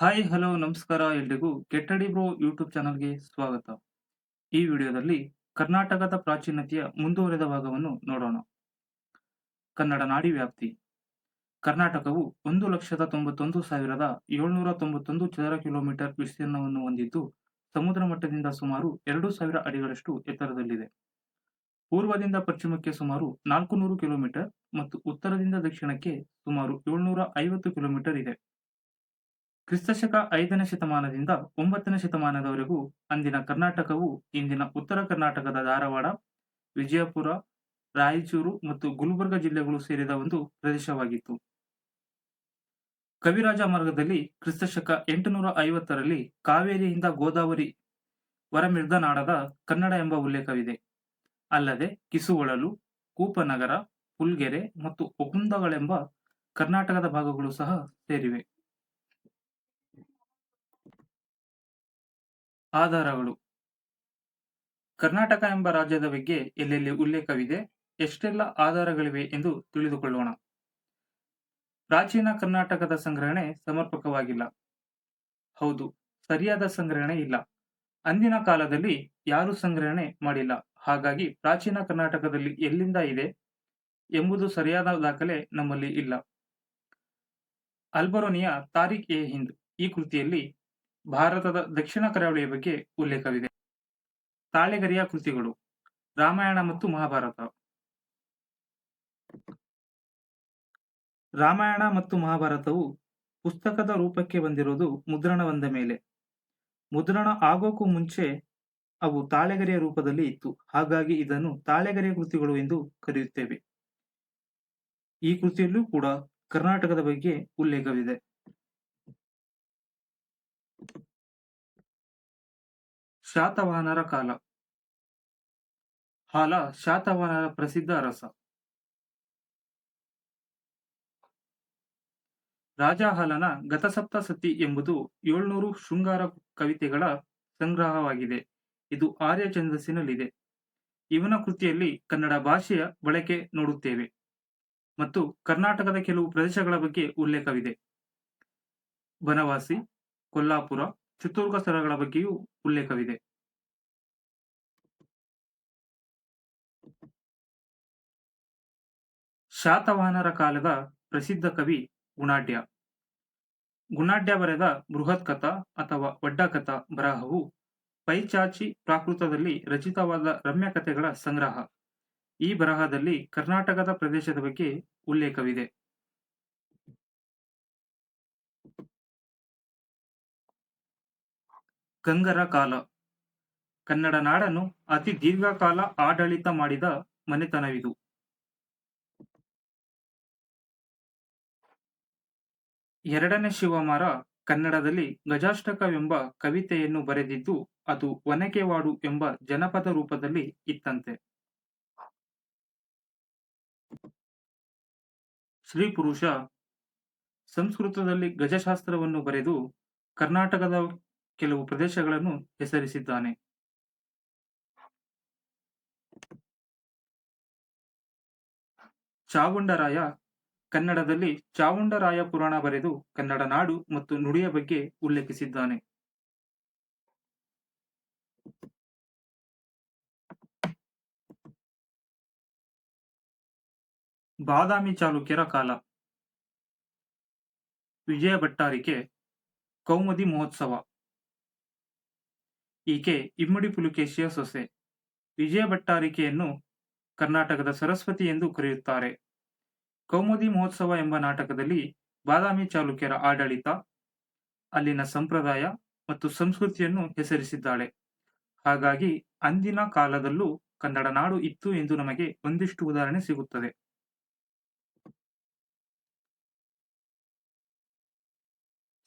Hi hello ನಮಸ್ಕಾರ ಎಲ್ರಿಗೂ ಕೆಟ್ಟಡಿ bro YouTube ಚಾನಲ್ಗೆ ಸ್ವಾಗತ. ಈ ವಿಡಿಯೋದಲ್ಲಿ ಕರ್ನಾಟಕದ ಪ್ರಾಚೀನತೆಯ ಮುಂದುವರೆದ ಭಾಗವನ್ನು ನೋಡೋಣ. ಕನ್ನಡ ನಾಡಿ ವ್ಯಾಪ್ತಿ. ಕರ್ನಾಟಕವು ಒಂದು ಲಕ್ಷದ ತೊಂಬತ್ತೊಂದು ಸಾವಿರದ ಏಳ್ನೂರ ತೊಂಬತ್ತೊಂದು ಚದರ ಕಿಲೋಮೀಟರ್ ವಿಸ್ತೀರ್ಣವನ್ನು ಹೊಂದಿದ್ದು, ಸಮುದ್ರ ಮಟ್ಟದಿಂದ ಸುಮಾರು ಎರಡು ಸಾವಿರ ಅಡಿಗಳಷ್ಟು ಎತ್ತರದಲ್ಲಿದೆ. ಪೂರ್ವದಿಂದ ಪಶ್ಚಿಮಕ್ಕೆ ಸುಮಾರು ನಾಲ್ಕು ನೂರು ಕಿಲೋಮೀಟರ್ ಮತ್ತು ಉತ್ತರದಿಂದ ದಕ್ಷಿಣಕ್ಕೆ ಸುಮಾರು ಏಳ್ನೂರ ಐವತ್ತು ಕಿಲೋಮೀಟರ್ ಇದೆ. ಕ್ರಿಸ್ತಶಕ ಐದನೇ ಶತಮಾನದಿಂದ ಒಂಬತ್ತನೇ ಶತಮಾನದವರೆಗೂ ಅಂದಿನ ಕರ್ನಾಟಕವು, ಇಂದಿನ ಉತ್ತರ ಕರ್ನಾಟಕದ ಧಾರವಾಡ, ವಿಜಯಪುರ, ರಾಯಚೂರು ಮತ್ತು ಗುಲ್ಬರ್ಗ ಜಿಲ್ಲೆಗಳು ಸೇರಿದ ಒಂದು ಪ್ರದೇಶವಾಗಿತ್ತು. ಕವಿರಾಜ ಮಾರ್ಗದಲ್ಲಿ ಕ್ರಿಸ್ತಶಕ ಎಂಟುನೂರ ಐವತ್ತರಲ್ಲಿ ಕಾವೇರಿಯಿಂದ ಗೋದಾವರಿ ವರಮಿರ್ದನಾಡದ ಕನ್ನಡ ಎಂಬ ಉಲ್ಲೇಖವಿದೆ. ಅಲ್ಲದೆ ಕಿಸುವಳಲು ಕೂಪನಗರ, ಪುಲ್ಗೆರೆ ಮತ್ತು ಒಕುಂದಗಳೆಂಬ ಕರ್ನಾಟಕದ ಭಾಗಗಳು ಸಹ ಸೇರಿವೆ. ಆಧಾರಗಳು. ಕರ್ನಾಟಕ ಎಂಬ ರಾಜ್ಯದ ಬಗ್ಗೆ ಎಲ್ಲೆಲ್ಲಿ ಉಲ್ಲೇಖವಿದೆ, ಎಷ್ಟೆಲ್ಲ ಆಧಾರಗಳಿವೆ ಎಂದು ತಿಳಿದುಕೊಳ್ಳೋಣ. ಪ್ರಾಚೀನ ಕರ್ನಾಟಕದ ಸಂಗ್ರಹಣೆ ಸಮರ್ಪಕವಾಗಿಲ್ಲ. ಹೌದು, ಸರಿಯಾದ ಸಂಗ್ರಹಣೆ ಇಲ್ಲ. ಅಂದಿನ ಕಾಲದಲ್ಲಿ ಯಾರೂ ಸಂಗ್ರಹಣೆ ಮಾಡಿಲ್ಲ. ಹಾಗಾಗಿ ಪ್ರಾಚೀನ ಕರ್ನಾಟಕದಲ್ಲಿ ಎಲ್ಲಿಂದ ಇದೆ ಎಂಬುದು ಸರಿಯಾದ ದಾಖಲೆ ನಮ್ಮಲ್ಲಿ ಇಲ್ಲ. ಅಲ್ಬರೋನಿಯ ತಾರಿಕ್ ಎ ಹಿಂದ್ ಈ ಕೃತಿಯಲ್ಲಿ ಭಾರತದ ದಕ್ಷಿಣ ಕರಾವಳಿಯ ಬಗ್ಗೆ ಉಲ್ಲೇಖವಿದೆ. ತಾಳೆಗರಿಯ ಕೃತಿಗಳು, ರಾಮಾಯಣ ಮತ್ತು ಮಹಾಭಾರತ. ರಾಮಾಯಣ ಮತ್ತು ಮಹಾಭಾರತವು ಪುಸ್ತಕದ ರೂಪಕ್ಕೆ ಬಂದಿರುವುದು ಮುದ್ರಣ ಬಂದ ಮೇಲೆ. ಮುದ್ರಣ ಆಗೋಕ್ಕೂ ಮುಂಚೆ ಅವು ತಾಳೆಗರಿಯ ರೂಪದಲ್ಲಿ ಇತ್ತು. ಹಾಗಾಗಿ ಇದನ್ನು ತಾಳೆಗರಿಯ ಕೃತಿಗಳು ಎಂದು ಕರೆಯುತ್ತೇವೆ. ಈ ಕೃತಿಯಲ್ಲೂ ಕೂಡ ಕರ್ನಾಟಕದ ಬಗ್ಗೆ ಉಲ್ಲೇಖವಿದೆ. ಶಾತವಾಹನರ ಕಾಲ. ಹಾಲ ಶಾತವಾಹನರ ಪ್ರಸಿದ್ಧ ರಸ. ರಾಜ ಹಾಲನ ಗತಸಪ್ತಸತಿ ಎಂಬುದು ಏಳ್ನೂರು ಶೃಂಗಾರ ಕವಿತೆಗಳ ಸಂಗ್ರಹವಾಗಿದೆ. ಇದು ಆರ್ಯ ಛಂದಸ್ಸಿನಲ್ಲಿದೆ ಇವನ ಕೃತಿಯಲ್ಲಿ ಕನ್ನಡ ಭಾಷೆಯ ಬಳಕೆ ನೋಡುತ್ತೇವೆ. ಮತ್ತು ಕರ್ನಾಟಕದ ಕೆಲವು ಪ್ರದೇಶಗಳ ಬಗ್ಗೆ ಉಲ್ಲೇಖವಿದೆ. ಬನವಾಸಿ, ಕೊಲ್ಲಾಪುರ ಚಿತ್ರದುರ್ಗ ಸ್ಥಳಗಳ ಬಗ್ಗೆಯೂ ಉಲ್ಲೇಖವಿದೆ. ಶಾತವಾಹನರ ಕಾಲದ ಪ್ರಸಿದ್ಧ ಕವಿ ಗುಣಾಢ್ಯ. ಗುಣಾಢ್ಯ ಬರೆದ ಬೃಹತ್ ಕಥಾ ಅಥವಾ ಒಡ್ಡಕಥಾ ಬರಹವು ಪೈಚಾಚಿ ಪ್ರಾಕೃತದಲ್ಲಿ ರಚಿತವಾದ ರಮ್ಯ ಕಥೆಗಳ ಸಂಗ್ರಹ. ಈ ಬರಹದಲ್ಲಿ ಕರ್ನಾಟಕದ ಪ್ರದೇಶದ ಬಗ್ಗೆ ಉಲ್ಲೇಖವಿದೆ. ಗಂಗರ ಕಾಲ. ಕನ್ನಡ ನಾಡನ್ನು ಅತಿ ದೀರ್ಘಕಾಲ ಆಡಳಿತ ಮಾಡಿದ ಮನೆತನವಿದು. ಎರಡನೇ ಶಿವಮಾರ ಕನ್ನಡದಲ್ಲಿ ಗಜಾಷ್ಟಕವೆಂಬ ಕವಿತೆಯನ್ನು ಬರೆದಿದ್ದು, ಅದು ಒನಕೆವಾಡು ಎಂಬ ಜನಪದ ರೂಪದಲ್ಲಿ ಇತ್ತಂತೆ. ಶ್ರೀ ಪುರುಷ ಸಂಸ್ಕೃತದಲ್ಲಿ ಗಜಶಾಸ್ತ್ರವನ್ನು ಬರೆದು, ಕರ್ನಾಟಕದ ಕೆಲವು ಪ್ರದೇಶಗಳನ್ನು ಹೆಸರಿಸಿದ್ದಾನೆ. ಚಾವುಂಡರಾಯ ಕನ್ನಡದಲ್ಲಿ ಚಾವುಂಡರಾಯ ಪುರಾಣ ಬರೆದು ಕನ್ನಡ ನಾಡು ಮತ್ತು ನುಡಿಯ ಬಗ್ಗೆ ಉಲ್ಲೇಖಿಸಿದ್ದಾನೆ. ಬಾದಾಮಿ ಚಾಲುಕ್ಯರ ಕಾಲ. ವಿಜಯ ಭಟ್ಟಾರಿಕೆ, ಕೌಮುದಿ ಮಹೋತ್ಸವ. ಈಕೆ ಇಮ್ಮಡಿ ಪುಲಿಕೇಶಿಯ ಸೊಸೆ. ವಿಜಯ ಭಟ್ಟಾರಿಕೆಯನ್ನು ಕರ್ನಾಟಕದ ಸರಸ್ವತಿ ಎಂದು ಕರೆಯುತ್ತಾರೆ. ಕೌಮುದಿ ಮಹೋತ್ಸವ ಎಂಬ ನಾಟಕದಲ್ಲಿ ಬಾದಾಮಿ ಚಾಲುಕ್ಯರ ಆಡಳಿತ, ಅಲ್ಲಿನ ಸಂಪ್ರದಾಯ ಮತ್ತು ಸಂಸ್ಕೃತಿಯನ್ನು ಹೆಸರಿಸಿದ್ದಾಳೆ. ಹಾಗಾಗಿ ಅಂದಿನ ಕಾಲದಲ್ಲೂ ಕನ್ನಡ ನಾಡು ಇತ್ತು ಎಂದು ನಮಗೆ ಒಂದಿಷ್ಟು ಉದಾಹರಣೆ ಸಿಗುತ್ತದೆ.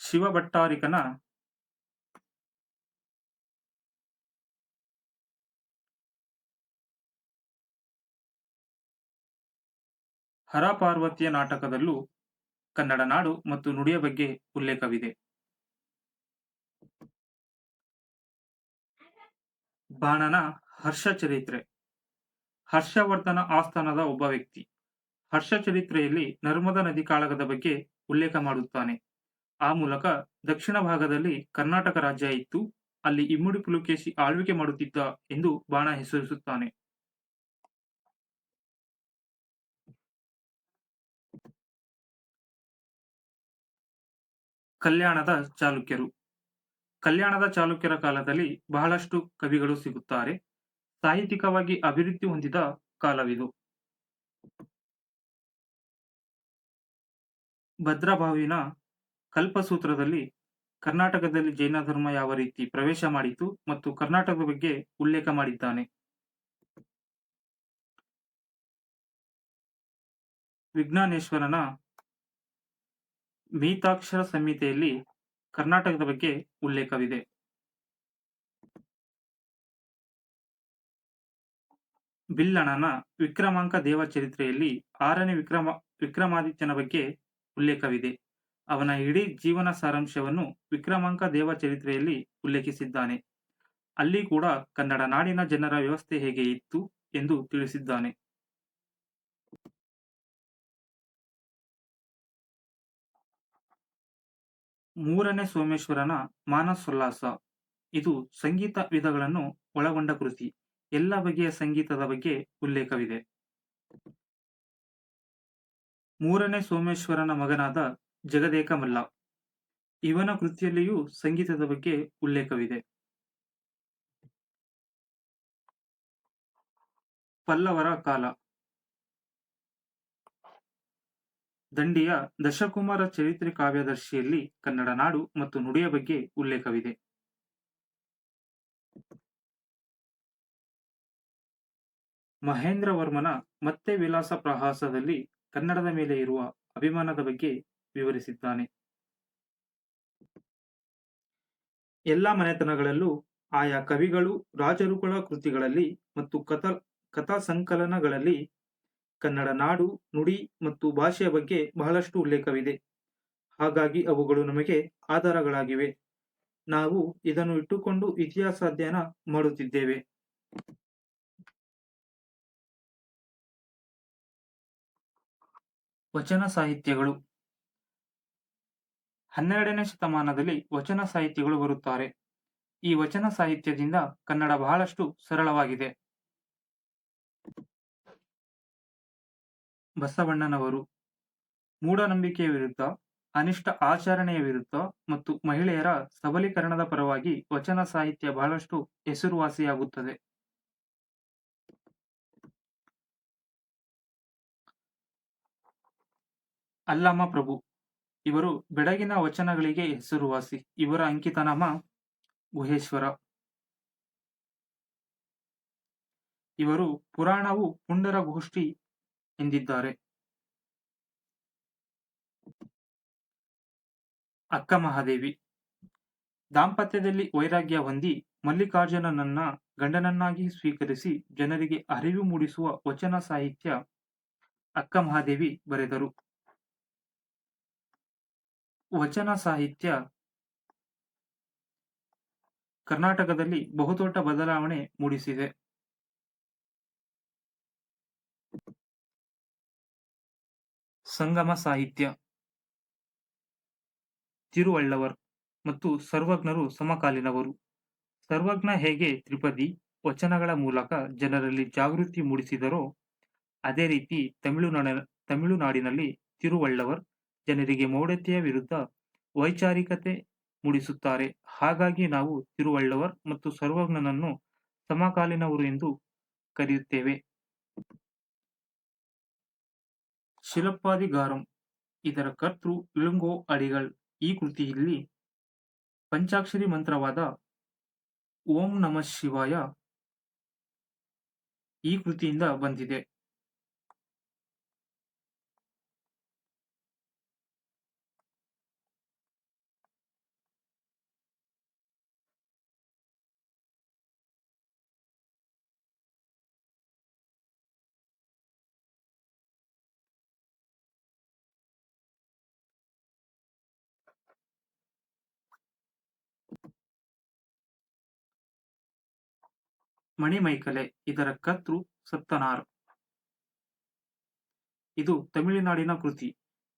ಶಿವಭಟ್ಟಾರಿಕನ ಹರಪಾರ್ವತಿಯ ನಾಟಕದಲ್ಲೂ ಕನ್ನಡ ನಾಡು ಮತ್ತು ನುಡಿಯ ಬಗ್ಗೆ ಉಲ್ಲೇಖವಿದೆ. ಬಾಣನ ಹರ್ಷ ಚರಿತ್ರೆ. ಹರ್ಷವರ್ಧನ ಆಸ್ಥಾನದ ಒಬ್ಬ ವ್ಯಕ್ತಿ. ಹರ್ಷ ಚರಿತ್ರೆಯಲ್ಲಿ ನರ್ಮದಾ ನದಿ ಕಾಳಗದ ಬಗ್ಗೆ ಉಲ್ಲೇಖ ಮಾಡುತ್ತಾನೆ. ಆ ಮೂಲಕ ದಕ್ಷಿಣ ಭಾಗದಲ್ಲಿ ಕರ್ನಾಟಕ ರಾಜ್ಯ ಇತ್ತು ಅಲ್ಲಿ ಇಮ್ಮುಡಿ ಪುಲುಕೇಶಿ ಆಳ್ವಿಕೆ ಮಾಡುತ್ತಿದ್ದ ಎಂದು ಬಾಣ ಹೆಸರಿಸುತ್ತಾನೆ. ಕಲ್ಯಾಣದ ಚಾಲುಕ್ಯರು. ಕಲ್ಯಾಣದ ಚಾಲುಕ್ಯರ ಕಾಲದಲ್ಲಿ ಬಹಳಷ್ಟು ಕವಿಗಳು ಸಿಗುತ್ತಾರೆ. ಸಾಹಿತ್ಯಿಕವಾಗಿ ಅಭಿವೃದ್ಧಿ ಹೊಂದಿದ ಕಾಲವಿದು. ಭದ್ರಭಾವಿನ ಕಲ್ಪಸೂತ್ರದಲ್ಲಿ ಕರ್ನಾಟಕದಲ್ಲಿ ಜೈನ ಧರ್ಮ ಯಾವ ರೀತಿ ಪ್ರವೇಶ ಮಾಡಿತು ಮತ್ತು ಕರ್ನಾಟಕದ ಬಗ್ಗೆ ಉಲ್ಲೇಖ ಮಾಡಿದ್ದಾನೆ. ವಿಜ್ಞಾನೇಶ್ವರನ ಮೀತಾಕ್ಷರ ಸಂಹಿತೆಯಲ್ಲಿ ಕರ್ನಾಟಕದ ಬಗ್ಗೆ ಉಲ್ಲೇಖವಿದೆ. ಬಿಲ್ಲಣನ ವಿಕ್ರಮಾಂಕ ದೇವಚರಿತ್ರೆಯಲ್ಲಿ ಆರನೇ ವಿಕ್ರಮ, ವಿಕ್ರಮಾದಿತ್ಯನ ಬಗ್ಗೆ ಉಲ್ಲೇಖವಿದೆ. ಅವನ ಇಡೀ ಜೀವನ ಸಾರಾಂಶವನ್ನು ವಿಕ್ರಮಾಂಕ ದೇವಚರಿತ್ರೆಯಲ್ಲಿ ಉಲ್ಲೇಖಿಸಿದ್ದಾನೆ. ಅಲ್ಲಿ ಕೂಡ ಕನ್ನಡ ನಾಡಿನ ಜನರ ವ್ಯವಸ್ಥೆ ಹೇಗೆ ಇತ್ತು ಎಂದು ತಿಳಿಸಿದ್ದಾನೆ. ಮೂರನೇ ಸೋಮೇಶ್ವರನ ಮಾನಸೋಲ್ಲಾಸ. ಇದು ಸಂಗೀತ ವಿಧಗಳನ್ನು ಒಳಗೊಂಡ ಕೃತಿ. ಎಲ್ಲ ಬಗೆಯ ಸಂಗೀತದ ಬಗ್ಗೆ ಉಲ್ಲೇಖವಿದೆ. ಮೂರನೇ ಸೋಮೇಶ್ವರನ ಮಗನಾದ ಜಗದೇಕ ಮಲ್ಲ. ಇವನ ಕೃತಿಯಲ್ಲಿಯೂ ಸಂಗೀತದ ಬಗ್ಗೆ ಉಲ್ಲೇಖವಿದೆ. ಪಲ್ಲವರ ಕಾಲ. ದಂಡಿಯ ದಶಕುಮಾರ ಚರಿತ್ರೆ ಕಾವ್ಯದರ್ಶಿಯಲ್ಲಿ ಕನ್ನಡ ನಾಡು ಮತ್ತು ನುಡಿಯ ಬಗ್ಗೆ ಉಲ್ಲೇಖವಿದೆ. ಮಹೇಂದ್ರವರ್ಮನ ಮತ್ತೆ ವಿಲಾಸ ಪ್ರಹಾಸದಲ್ಲಿ ಕನ್ನಡದ ಮೇಲೆ ಇರುವ ಅಭಿಮಾನದ ಬಗ್ಗೆ ವಿವರಿಸಿದ್ದಾನೆ. ಎಲ್ಲ ಮನೆತನಗಳಲ್ಲೂ ಆಯಾ ಕವಿಗಳು, ರಾಜರುಗಳ ಕೃತಿಗಳಲ್ಲಿ ಮತ್ತು ಕಥಾ ಕಥಾ ಸಂಕಲನಗಳಲ್ಲಿ ಕನ್ನಡ ನಾಡು, ನುಡಿ ಮತ್ತು ಭಾಷೆಯ ಬಗ್ಗೆ ಬಹಳಷ್ಟು ಉಲ್ಲೇಖವಿದೆ. ಹಾಗಾಗಿ ಅವುಗಳು ನಮಗೆ ಆಧಾರಗಳಾಗಿವೆ. ನಾವು ಇದನ್ನು ಇಟ್ಟುಕೊಂಡು ಇತಿಹಾಸ ಅಧ್ಯಯನ ಮಾಡುತ್ತಿದ್ದೇವೆ. ವಚನ ಸಾಹಿತ್ಯಗಳು. ಹನ್ನೆರಡನೇ ಶತಮಾನದಲ್ಲಿ ವಚನ ಸಾಹಿತ್ಯಗಳು ಬರುತ್ತಾರೆ. ಈ ವಚನ ಸಾಹಿತ್ಯದಿಂದ ಕನ್ನಡ ಬಹಳಷ್ಟು ಸರಳವಾಗಿದೆ. ಬಸವಣ್ಣನವರು. ಮೂಢನಂಬಿಕೆಯ ವಿರುದ್ಧ, ಅನಿಷ್ಟ ಆಚರಣೆಯ ವಿರುದ್ಧ ಮತ್ತು ಮಹಿಳೆಯರ ಸಬಲೀಕರಣದ ಪರವಾಗಿ ವಚನ ಸಾಹಿತ್ಯ ಬಹಳಷ್ಟು ಹೆಸರುವಾಸಿಯಾಗುತ್ತದೆ. ಅಲ್ಲಮ ಪ್ರಭು, ಇವರು ಬೆಡಗಿನ ವಚನಗಳಿಗೆ ಹೆಸರುವಾಸಿ. ಇವರ ಅಂಕಿತನಾಮ ಗುಹೇಶ್ವರ. ಇವರು ಪುರಾಣವು ಪುಂಡರ ಗೋಷ್ಠಿ ಎಂದಿದ್ದಾರೆ? ಅಕ್ಕ ಮಹಾದೇವಿ. ದಾಂಪತ್ಯದಲ್ಲಿ ವೈರಾಗ್ಯ ಹೊಂದಿ ಮಲ್ಲಿಕಾರ್ಜುನನನ್ನ ಗಂಡನನ್ನಾಗಿ ಸ್ವೀಕರಿಸಿ ಜನರಿಗೆ ಅರಿವು ಮೂಡಿಸುವ ವಚನ ಸಾಹಿತ್ಯ ಅಕ್ಕ ಮಹಾದೇವಿ ಬರೆದರು. ವಚನ ಸಾಹಿತ್ಯ ಕರ್ನಾಟಕದಲ್ಲಿ ಬಹುದೊಡ್ಡ ಬದಲಾವಣೆ ಮೂಡಿಸಿದೆ. ಸಂಗಮ ಸಾಹಿತ್ಯ, ತಿರುವಳ್ಳವರ್ ಮತ್ತು ಸರ್ವಜ್ಞರು ಸಮಕಾಲೀನವರು. ಸರ್ವಜ್ಞ ಹೇಗೆ ತ್ರಿಪದಿ ವಚನಗಳ ಮೂಲಕ ಜನರಲ್ಲಿ ಜಾಗೃತಿ ಮೂಡಿಸಿದರೋ, ಅದೇ ರೀತಿ ತಮಿಳುನಾಡ, ತಮಿಳುನಾಡಿನಲ್ಲಿ ತಿರುವಳ್ಳವರ್ ಜನರಿಗೆ ಮೌಢ್ಯತೆಯ ವಿರುದ್ಧ ವೈಚಾರಿಕತೆ ಮೂಡಿಸುತ್ತಾರೆ. ಹಾಗಾಗಿ ನಾವು ತಿರುವಳ್ಳವರ್ ಮತ್ತು ಸರ್ವಜ್ಞನನ್ನು ಸಮಕಾಲೀನವರು ಎಂದು ಕರೆಯುತ್ತೇವೆ. ಶಿಲಪ್ಪಾದಿಗಾರಂ ಇದರ ಕರ್ತೃ ಇಳುಂಗೋ ಅಡಿಗಳ್ ಈ ಕೃತಿಯಲ್ಲಿ ಪಂಚಾಕ್ಷರಿ ಮಂತ್ರವಾದ ಓಂ ನಮಃ ಶಿವಾಯ ಈ ಕೃತಿಯಿಂದ ಬಂದಿದೆ. ಮಣಿಮೈಕಲೆ ಇದರ ಕರ್ತೃ ಸತ್ತನಾರ್. ಇದು ತಮಿಳುನಾಡಿನ ಕೃತಿ.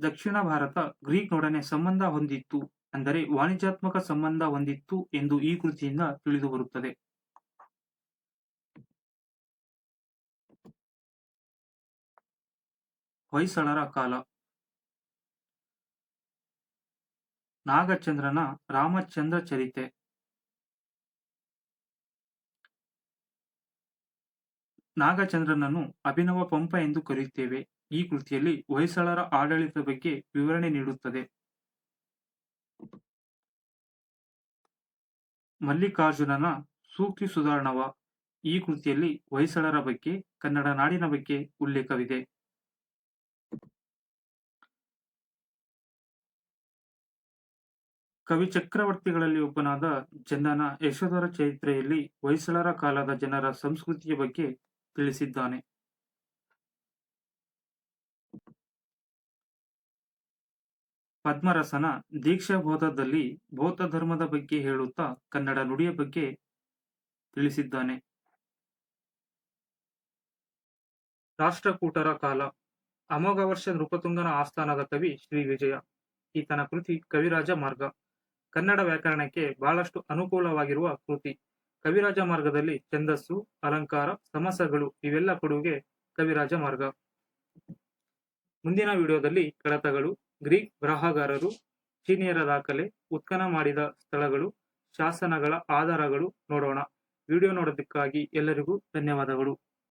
ದಕ್ಷಿಣ ಭಾರತ ಗ್ರೀಕ್ನೊಡನೆ ಸಂಬಂಧ ಹೊಂದಿತ್ತು ಅಂದರೆ ವಾಣಿಜ್ಯಾತ್ಮಕ ಸಂಬಂಧ ಹೊಂದಿತ್ತು ಎಂದು ಈ ಕೃತಿಯಿಂದ ತಿಳಿದುಬರುತ್ತದೆ. ಹೊಯ್ಸಳರ ಕಾಲ. ನಾಗಚಂದ್ರನ ರಾಮಚಂದ್ರ ಚರಿತೆ. ನಾಗಚಂದ್ರನನ್ನು ಅಭಿನವ ಪಂಪ ಎಂದು ಕರೆಯುತ್ತೇವೆ. ಈ ಕೃತಿಯಲ್ಲಿ ಹೊಯ್ಸಳರ ಆಡಳಿತದ ಬಗ್ಗೆ ವಿವರಣೆ ನೀಡುತ್ತದೆ. ಮಲ್ಲಿಕಾರ್ಜುನನ ಸೂಕ್ತಿ ಸುಧಾರಣವ ಈ ಕೃತಿಯಲ್ಲಿ ಹೊಯ್ಸಳರ ಬಗ್ಗೆ, ಕನ್ನಡ ನಾಡಿನ ಬಗ್ಗೆ ಉಲ್ಲೇಖವಿದೆ. ಕವಿ ಚಕ್ರವರ್ತಿಗಳಲ್ಲಿ ಒಬ್ಬನಾದ ಜನ್ನನ ಯಶೋಧರ ಚರಿತ್ರೆಯಲ್ಲಿ ಹೊಯ್ಸಳರ ಕಾಲದ ಜನರ ಸಂಸ್ಕೃತಿಯ ಬಗ್ಗೆ ತಿಳಿಸಿದ್ದಾನೆ. ಪದ್ಮರಸನ ದೀಕ್ಷಾಬೋಧದಲ್ಲಿ ಬೌದ್ಧ ಧರ್ಮದ ಬಗ್ಗೆ ಹೇಳುತ್ತಾ ಕನ್ನಡ ನುಡಿಯ ಬಗ್ಗೆ ತಿಳಿಸಿದ್ದಾನೆ. ರಾಷ್ಟ್ರಕೂಟರ ಕಾಲ. ಅಮೋಘ ವರ್ಷ ನೃಪತುಂಗನ ಆಸ್ಥಾನದ ಕವಿ ಶ್ರೀ ವಿಜಯ. ಈತನ ಕೃತಿ ಕವಿರಾಜ ಮಾರ್ಗ. ಕನ್ನಡ ವ್ಯಾಕರಣಕ್ಕೆ ಬಹಳಷ್ಟು ಅನುಕೂಲವಾಗಿರುವ ಕೃತಿ. ಕವಿರಾಜ ಮಾರ್ಗದಲ್ಲಿ ಛಂದಸ್ಸು, ಅಲಂಕಾರ, ಸಮಸಗಳು ಇವೆಲ್ಲ ಕೊಡುಗೆ ಕವಿರಾಜ ಮಾರ್ಗ. ಮುಂದಿನ ವಿಡಿಯೋದಲ್ಲಿ ಕಡತಗಳು, ಗ್ರೀಕ್ ಬರಹಗಾರರು, ಚೀನಿಯರ ದಾಖಲೆ ಉತ್ಖನ ಮಾಡಿದ ಸ್ಥಳಗಳು, ಶಾಸನಗಳ ಆಧಾರಗಳು ನೋಡೋಣ. ವಿಡಿಯೋ ನೋಡೋದಕ್ಕಾಗಿ ಎಲ್ಲರಿಗೂ ಧನ್ಯವಾದಗಳು.